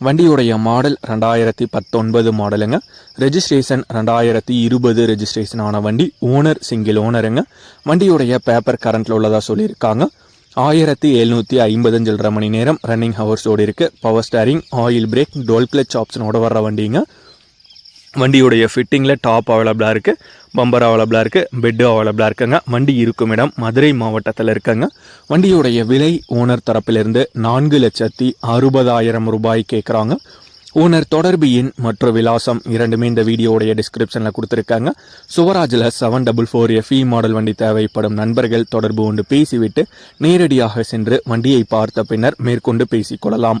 வண்டியுடைய மாடல் ரெண்டாயிரத்தி பத்தொன்பது மாடலுங்க. ரெஜிஸ்ட்ரேஷன் ரெண்டாயிரத்தி இருபது ரெஜிஸ்ட்ரேஷன் ஆன வண்டி ஓனர் சிங்கிள் ஓனருங்க வண்டியுடைய பேப்பர் கரண்ட்டில் உள்ளதாக சொல்லியிருக்காங்க. ஆயிரத்தி எழுநூற்றி ஐம்பத்தஞ்சு மணி நேரம் ரன்னிங் ஹவர்ஸோடு இருக்குது power steering oil brake toll clutch ஆப்ஷனோட வர்ற வண்டிங்க. வண்டியுடைய ஃபிட்டிங்கில் டாப் அவைலபிளாக இருக்குது பம்பர் அவைலபிளாக இருக்குது பெட்டு அவைலபிளாக இருக்குங்க. வண்டி இருக்கும் இடம் மதுரை மாவட்டத்தில் இருக்குங்க. வண்டியுடைய விலை ஓனர் தரப்பிலிருந்து நான்கு லட்சத்தி அறுபதாயிரம் ரூபாய் கேட்குறாங்க ஓனர் தொடர்பு எண் மற்றும் விலாசம் இரண்டுமே இந்த வீடியோடைய டிஸ்கிரிப்ஷனில் கொடுத்துருக்காங்க. சுவராஜில் seven double four FE model வண்டி தேவைப்படும் நண்பர்கள் தொடர்பு கொண்டு பேசிவிட்டு நேரடியாக சென்று வண்டியை பார்த்த பின்னர் மேற்கொண்டு பேசிக்கொள்ளலாம்.